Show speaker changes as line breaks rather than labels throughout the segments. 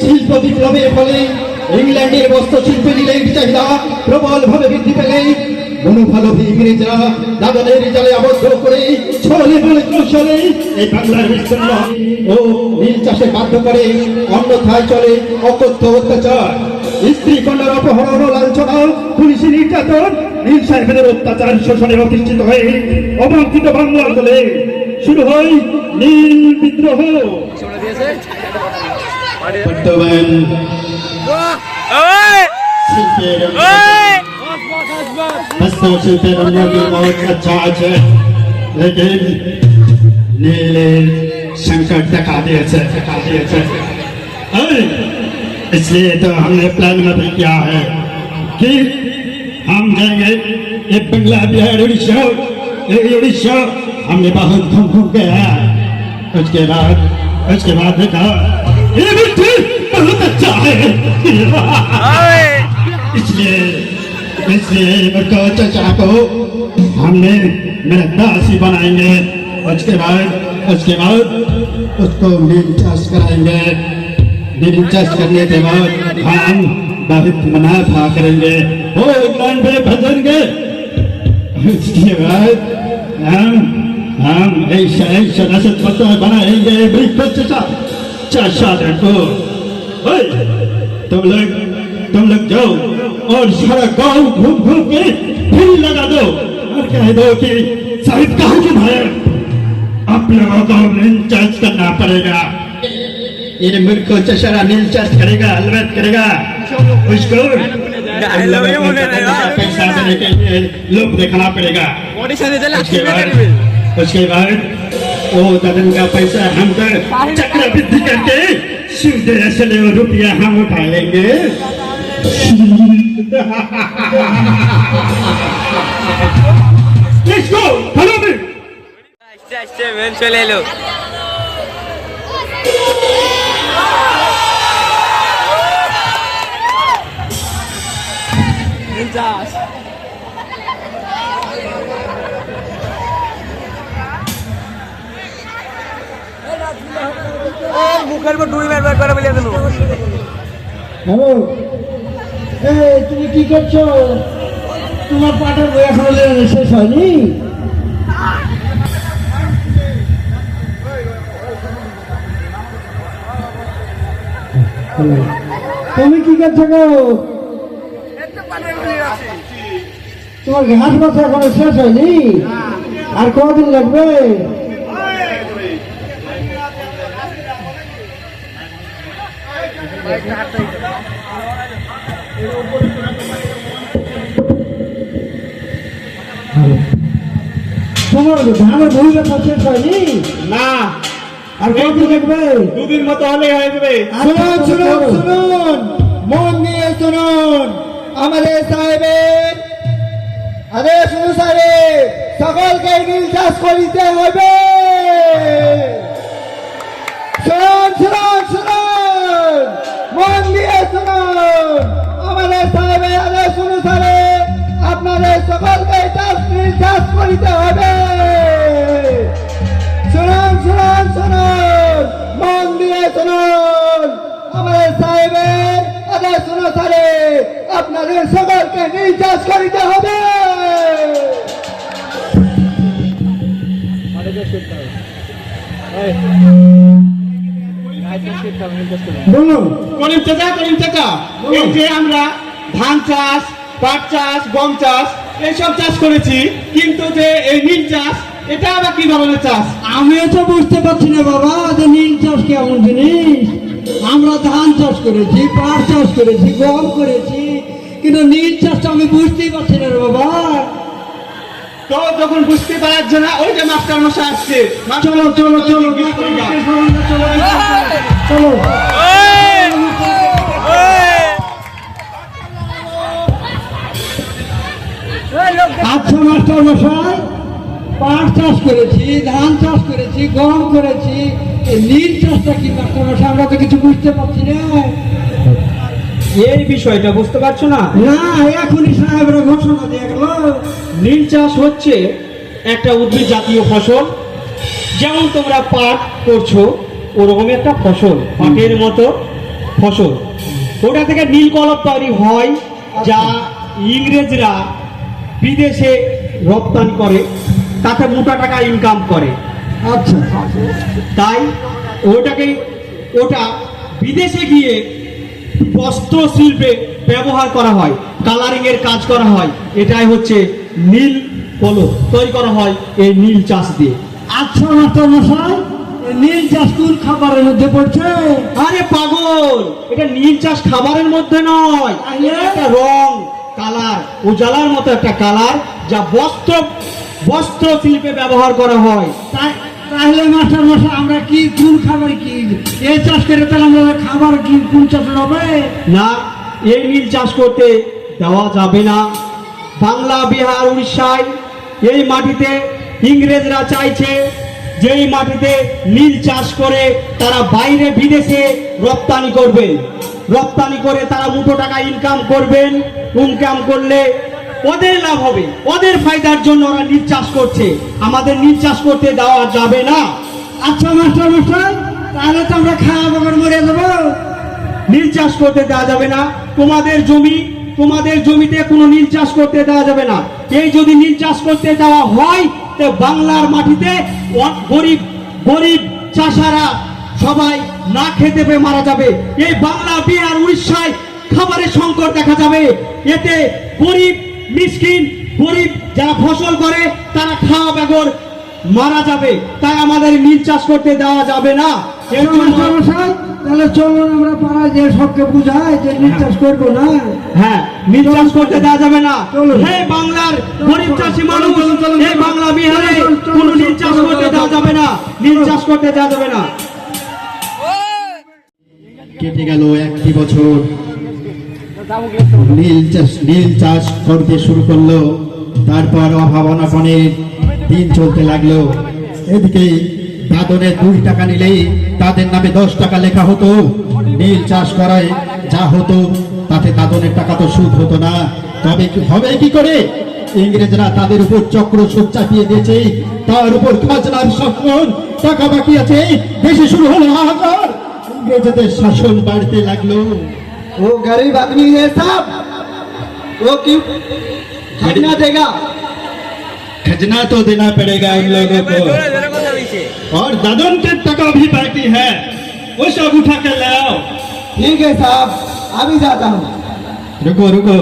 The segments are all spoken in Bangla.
শিল্প বিপ্লবের ফলে ইংল্যান্ডের চাহিদা বৃদ্ধি পেলে। ও চাষে বাধ্য করে চলে অত্যাচার। স্ত্রী নির্যাতন, নীল অত্যাচার শোষণে প্রতিষ্ঠিত হয়ে অবাঞ্ছিত বাংলা আন্দোলনে শুরু হয় নীল বিদ্রোহ বর্তমান শিল্পের বস্ত্র শিল্পের উন্নতি बहुत अच्छा আছে लेकिन नीले संकट दिखा दिए से दिखा दिए से अरे, इसलिए तो हमने प्लान में भी किया है कि हम जाएंगे ये बंगला बिहार उड़ीसा ये उड़ीसा हमने बहुत घूम घूम के आया उसके बाद उसके बाद देखा ये मिट्टी बहुत अच्छा है इसलिए इसलिए मुझको चचा को हमने मेरे दासी बनाएँगे उसके बाद उसके बाद उसको नील कराएँगे नील करने के बाद हम बहुत मुनाफा करेंगे वो में भेजेंगे उसके बाद हम हम ऐसा ऐसा रसद पत्र बनाएँगे बिल्कुल चचा चाचा देखो ओए, तुम लोग तुम लोग जाओ और सारा गाँव घूम घूम के फिर लगा दो। और कह दो कि साहिब कहाँ की भाई आप लोगों को नील चार्ज करना पड़ेगा। ये मुल्क को चशारा नील चार्ज करेगा अलवत करेगा। उसको पैसा देने के लिए लोग दिखाना पड़ेगा। उसके बाद वो ददन का पैसा हम तो चक्रवृद्धि करके शिव दया से रुपया हम उठा लेंगे।
इसको चले लो जा এলো মুখের পর দুই মারবার করে বলে
হ্যালো? তুমি কি করছ? তোমার পাঠের বই শেষ হয়নি? তুমি কি করছ গো? তোমার ঘাস বাছা এখনও শেষ হয়নি? আর কদিন লাগবে? তোমার ধানের বই বাছা শেষ হয়নি?
না।
আর কদিন লাগবে
দুদিন মতো হলে হয়ে যাবে।
শুনুন শুনুন
শুনুন। মন দিয়ে শুনুন। আমাদের সাহেবের আদেশ অনুসারে সকলকে নীল চাষ করিতে হবে। শুনুন শুনুন শুনুন। মন দিয়ে শুনুন। আমাদের সাহেবের আদেশ অনুসারে আপনাদের সকলকে চাষ করিতে হবে। শুনুন শুনুন শুনুন মন দিয়ে শুনুন। আমাদের সাহেবের আদেশ অনুসারে আপনাদের সকলকে চাষ করিতে হবে। করিম চাচা করিম চাচা এই যে আমরা ধান চাষ পাট চাষ গম চাষ এইসব চাষ করেছি। কিন্তু যে এই নীল চাষ এটা আবার কি ধরনের চাষ?
আমিও তো বুঝতে পারছি না বাবা যে নীল চাষ কেমন জিনিস? আমরা ধান চাষ করেছি পাট চাষ করেছি গম করেছি কিন্তু নীল চাষটা আমি বুঝতেই পারছি না বাবা।
তো যখন বুঝতে পারছে না ওই যে মাস্টার মশাই আসছে।
চলো চলো চলো চলো। চলো আচ্ছা মাস্টার মশাই পাট চাষ করেছি ধান চাষ করেছি গম করেছি। এই নীল চাষটা কি মাস্টার মশাই আমরা তো কিছু বুঝতে পারছি না।
এই বিষয়টা বুঝতে পারছ না?
না এখনই সাহেবরা ঘোষণা দিয়ে গেল।
নীল চাষ হচ্ছে একটা উদ্ভিদ জাতীয় ফসল। যেমন তোমরা পাট করছ ওরকম একটা ফসল পাটের মতো ফসল। ওটা থেকে নীল কলম তৈরি হয় যা ইংরেজরা বিদেশে রপ্তানি করে তাতে মোটা টাকা ইনকাম করে।
আচ্ছা।
তাই ওটাকে ওটা বিদেশে গিয়ে বস্ত্র শিল্পে ব্যবহার করা হয় কালারিং এর কাজ করা হয় এটাই হচ্ছে নীল কলম তৈরি করা হয় এই নীল চাষ দিয়ে।
আচ্ছা মাস্টার মশাই নীল চাষ কোন খাবারের মধ্যে পড়ছে?
আরে পাগল এটা নীল চাষ খাবারের মধ্যে নয় এটা রং। কালার উজালার মতো একটা কালার যা বস্ত্র বস্ত্র শিল্পে ব্যবহার করা হয়।
তাই তাহলে মাস্টার মশাই আমরা কি কোন খাবার কি? এই চাষ করে তাহলে আমরা খাবার কি কোন চাষ হবে?
না এই নীল চাষ করতে দেওয়া যাবে না। বাংলা বিহার উড়িষ্যায় এই মাটিতে ইংরেজরা চাইছে যেই মাটিতে নীল চাষ করে তারা বাইরে বিদেশে রপ্তানি করবেন রপ্তানি করে তারা মুঠো টাকা ইনকাম করবেন। ইনকাম করলে ওদের লাভ হবে। ওদের ফায়দার জন্য ওরা নীল চাষ করছে। আমাদের নীল চাষ করতে দেওয়া যাবে না।
আচ্ছা মাস্টার মশাই, তাহলে তো আমরা খাওয়া বগর মরে যাব।
নীল চাষ করতে দেওয়া যাবে না। তোমাদের জমি, তোমাদের জমিতে কোনো নীল চাষ করতে দেওয়া যাবে না। এই যদি নীল চাষ করতে দেওয়া হয়, তো বাংলার মাটিতে গরিব গরিব চাষারা সবাই না খেতে পেয়ে মারা যাবে। এই বাংলা বিহার উড়িষ্যায় খাবারের সংকট দেখা যাবে। এতে গরিব মিসকিন গরিব যারা ফসল করে তারা খাওয়া বেগর মারা যাবে। তাই আমাদের নীল চাষ করতে দেওয়া যাবে না।
তাহলে চলুন আমরা পাড়ায় যে সবকে বুঝাই যে চাষ করব না।
হ্যাঁ চাষ করতে দেওয়া যাবে না। হে বাংলার গরিব চাষি মানুষ হে বাংলা বিহারে কোনো চাষ করতে দেওয়া যাবে না। নীল চাষ করতে দেওয়া যাবে না।
কেটে গেল একটি বছর। নীল চাষ নীল চাষ করতে শুরু করল। তারপর অভাব অনাপনের দিন চলতে লাগল। এদিকে দাদনের দুই টাকা নিলেই তাদের নামে দশ টাকা লেখা হতো। নীল চাষ করায় যা হতো, তাতে দাদনের টাকা তো সুদ হতো না। তবে হবে কি করে? ইংরেজরা তাদের উপর চক্র সুদ চাপিয়ে দিয়েছে। তার উপর খাজনার শাসন টাকা বাকি আছে। দেশে শুরু হলো হাহাকার। इंग्रेजों शासन बढ़ते लगलो
वो गरीब आदमी है साहब वो क्यों खरीदना देगा
खजना तो देना पड़ेगा इन लोगों को
জোরে জোরে কথা বলছে
और दादन के टका भी बाकी है वो सब उठा कर ले आओ
ठीक है साहब अभी जाता हूँ
रुको रुको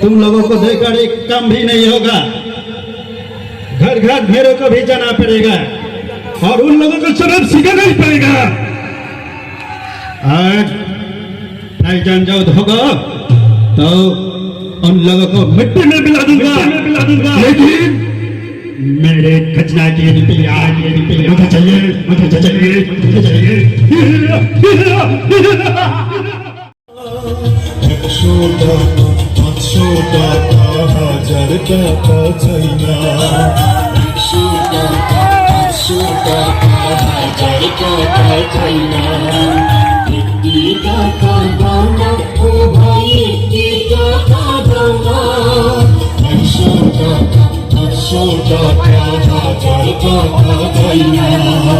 तुम लोगों को देखकर एक काम भी नहीं होगा घर घर भेड़ों को भी जाना पड़ेगा और उन लोगों को सबक सिखाना ही पड़ेगा आज भाईजान जब होगा तो उन लोगों को मिट्टी में मिला दूंगा मिला दूंगा लेकिन मेरे खजना की रुपया की रुपया मुझे चाहिए मुझे चाहिए मुझे चाहिए
একশো টাকা পাঁচশো টাকা হাজার টাকা চাই না
একশো টাকা পাঁচশো টাকা হাজার টাকা চাই না একটি ও ভাই একটি টাকা দাও না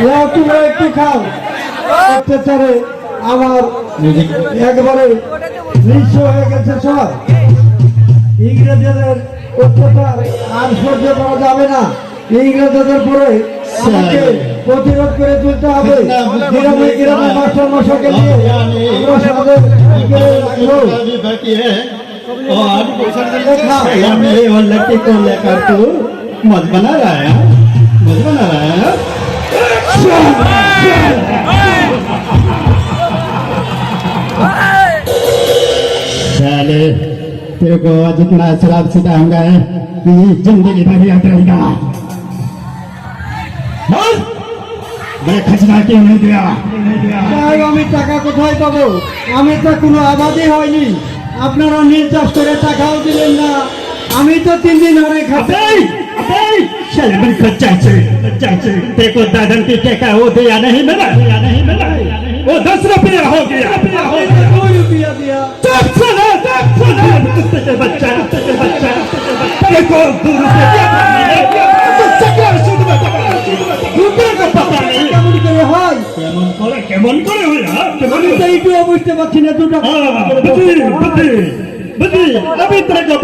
নাও তোমরা একটু খাও অত্যাচারে আমার একবারে নিঃস্ব হয়ে গেছে সব ইংরেজদের অত্যাচার আর সহ্য করা যাবে না ইংরেজদের পরে আমাকে প্রতিরোধ করে তুলতে হবে গ্রামে গ্রামে মাস্টার মশাকে দিয়ে আমরা সাথে রাখবো
भी बाकी है और
देखा।
हमें और लड़की को लेकर तू मत बना रहा है हाँ? मत बना रहा है चले तेरे को जितना शराब सिखाऊंगा जिंदगी भर याद रहेगा। বলে খাজনা কেউ নেই
দেয়া আমি টাকা কোথায় পাবো আমি তো কোনো আবাদই হয়নি আপনারা নির্যাস করে টাকাও দিলেন না আমি তো তিন দিন ধরে
খাতেই चल मेरे को चाचे चाचे तेरे को दादन की टेका वो दिया नहीं मिला दिया नहीं मिला वो दस रुपया हो गया हो गया
দুই রুপিয়া দিয়া
चुप सुनो चुप सुनो कुत्ते के बच्चा कुत्ते के बच्चा तेरे को दो रुपये दिया था मैंने तो चक्कर शुद्ध में दूसरे को पता नहीं
কেমন করে হয়
কেমন করে কেমন করে হইলা কেমন
আমি তো এইটুও বুঝতে পারছি না দুটো
हाँ बुद्धि बुद्धि बुद्धि अभी तेरे को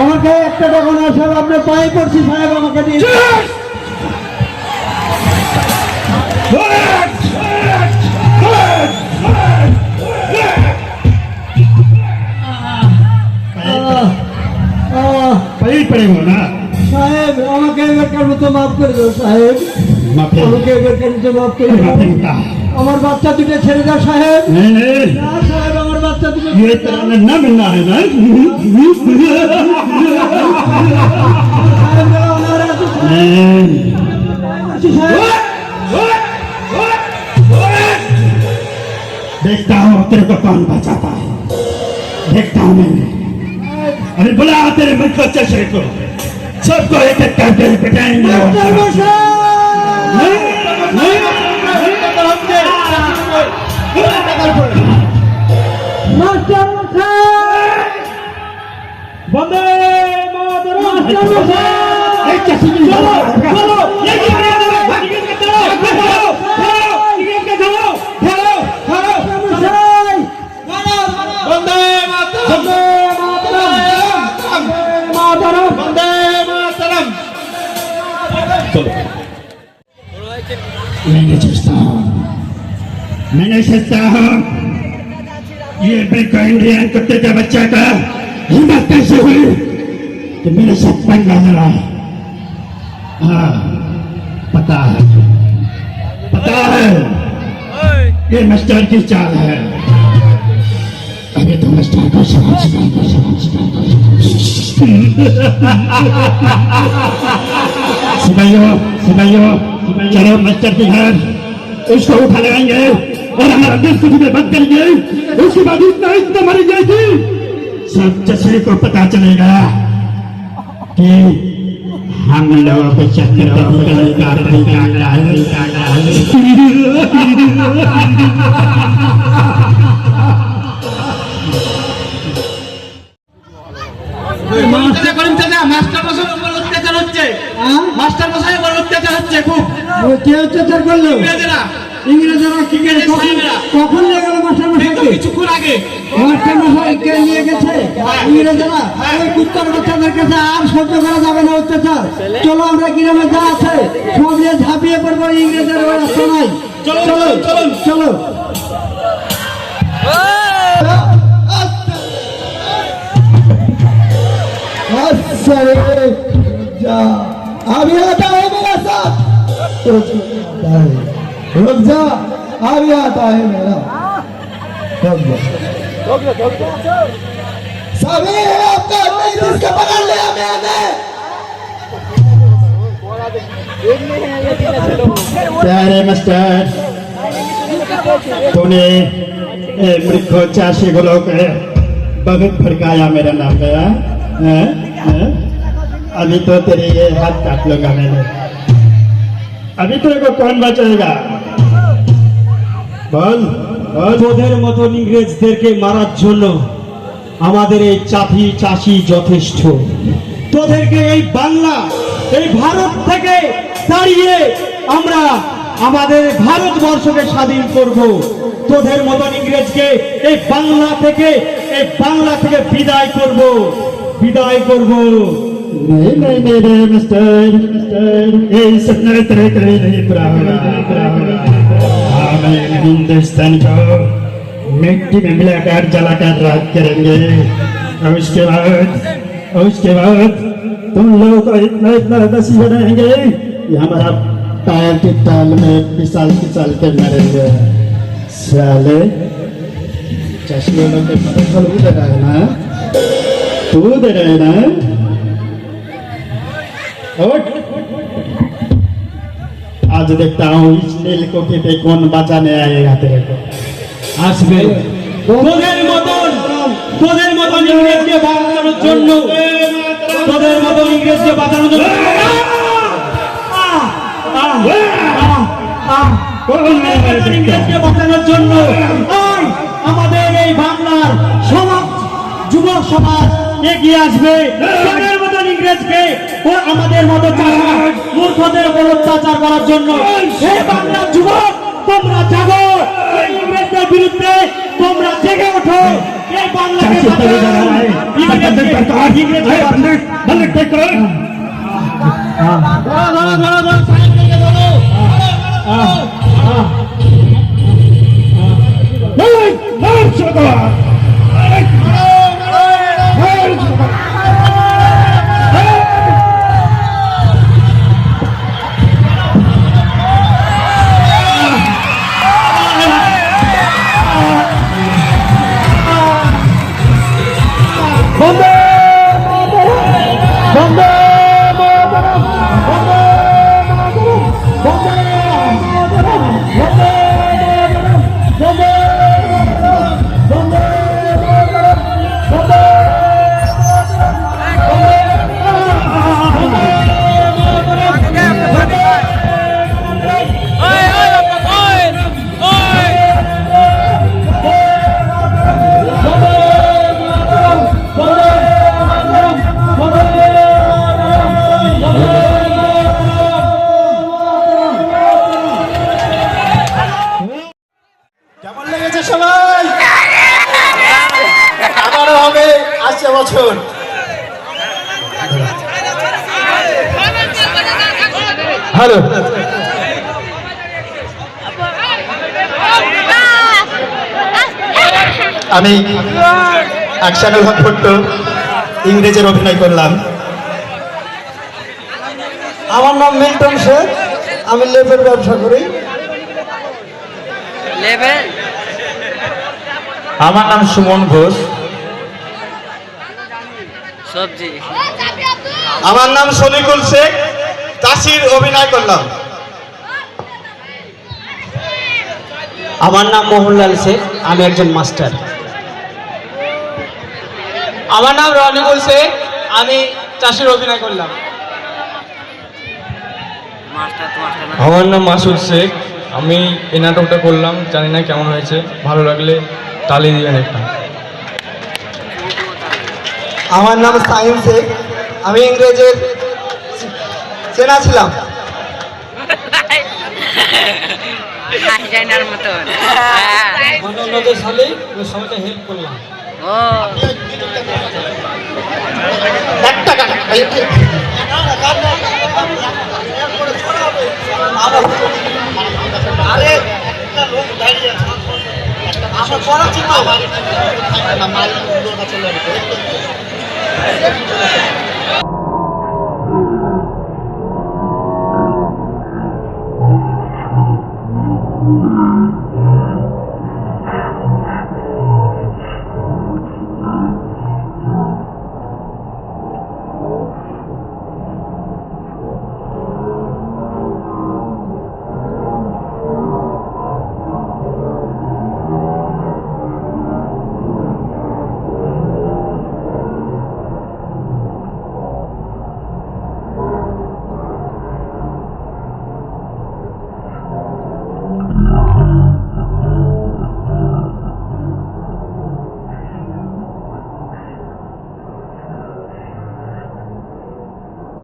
আমার গায়ে একটা টাকা না আপনার পায়ে পড়ছি সাহেব আমাকে দিয়ে সাহেব আমাকে মাফ মাফ আমার বাচ্চা দুটো ছেড়ে দাও সাহেব। সাহেব
ये ताना न मिलना है ना देखता हूँ तेरे को कौन बचाता है देखता हूँ मैं अरे बुला तेरे मन को चशरे को सबको एक एक करके पिटाएँगे
মাস্টার
বন্দে মাতরম
মাস্টার
ये बिल्कुल इंडियन कुत्ते का बच्चा का। हिम्मत कैसे हुई? कि मेरे साथ पंगा लड़ा हाँ पता है। पता है। ये मास्टर की चाल है। अभी तो मास्टर को सिखाएँगे सिपाहियों सिपाहियों चलो मास्टर के घर। उसको उठा लगाएँगे और हमारा देश को भी बंद करेंगे उसके बाद इतना इतना मर जाएगी सब जैसे को पता चलेगा कि हम लोगों के चक्कर में काटने का डाल का
মাস্টার করিম চাচা মাস্টার মশাই উপর অত্যাচার হচ্ছে
হ্যাঁ?
মাস্টার মশাই উপর অত্যাচার হচ্ছে খুব
ও কে অত্যাচার করলো
ইংরেজরা
কি করে কখন কখন নিয়ে গেল মাস্টার
আগে।
মাস্টার মশাইকে নিয়ে আর সহ্য করা যাবে না অত্যাচার। চলো আমরা গ্রামে যা আছে সব নিয়ে ঝাঁপিয়ে পড়ব ইংরেজের ওই নাই
চলো
চলো।
আচ্ছা,
চলো আমি হতাম আমার সাথ रुक जा अभी आता है मेरा रुक जा सभी आपका नहीं जिसका पकड़ लिया मैंने
प्यारे मास्टर, तूने मृखो चाशी गुलो के बहुत भड़काया मेरा नाम हाँ? हाँ? हाँ? अभी तो तेरे ये हाथ काट लूँगा मैंने अभी तेरे को कौन बचाएगा बोल बोल
তোদের মতন ইংরেজদেরকে মারার জন্য আমাদের এই চাষি চাষি যথেষ্ট তোদেরকে এই বাংলা এই ভারত থেকে তাড়িয়ে আমরা আমাদের ভারতবর্ষকে স্বাধীন করব তোদের মতন ইংরেজকে এই বাংলা থেকে এই বাংলা থেকে বিদায় করব বিদায় করব
नहीं नहीं मेरे मिस्टर ये सपना तेरे तेरे नहीं हमें हिंदुस्तान को मिट्टी में मिलाकर जलाकर रात करेंगे और उसके बाद और उसके बाद तुम लोगों को इतना इतना दसी बनाएँगे कि हमारा पैर के ताल में पिसाल पिसाल के मरेंगे साले चश्मे के फल दे रहा है ना तू दे रहे है ना। आज देखता हूँ इस नील कोठी पे कौन बचाने आएगा तेरे को
আসবে তোদের মতন তোদের মতন ইংরেজকে বাঁচানোর জন্য তোদের মতন ইংরেজকে বাঁচানোর জন্য আহ! আহ! আহ! আহ! তোদের মতন ইংরেজকে বাঁচানোর জন্য আয়, আমাদের এই বাংলার সমাজ যুবক সমাজ এগিয়ে আসবে তোদের মতন ইংরেজকে ও আমাদের মতো চাষা মূর্খদের উপর অত্যাচার করার জন্য এই বাংলার যুবক তোমরা জাগো ইংরেজদের বিরুদ্ধে তোমরা জেগে ওঠো এই বাংলাকে
হ্যালো আমি আকশানুল হক ভট্ট ইংরেজের অভিনয় করলাম।
আমার নাম মিল্টন শেখ। আমি লেপের ব্যবসা করি।
আমার নাম সুমন ঘোষ।
সবজি।
আমার নাম শনিকুল শেখ। চাষির অভিনয় করলাম।
আমার নাম মোহনলাল শেখ আমি একজন মাস্টার। আমার নাম রনিকুল শেখ আমি চাষির অভিনয় করলাম।
আমার নাম মাসুদ শেখ আমি এই নাটকটা করলাম জানি না কেমন হয়েছে ভালো লাগলে তালি দিবেন একটা।
আমার নাম সাইম শেখ আমি ইংরেজের চেনা ছিলাম
আমার
পড়া মালিক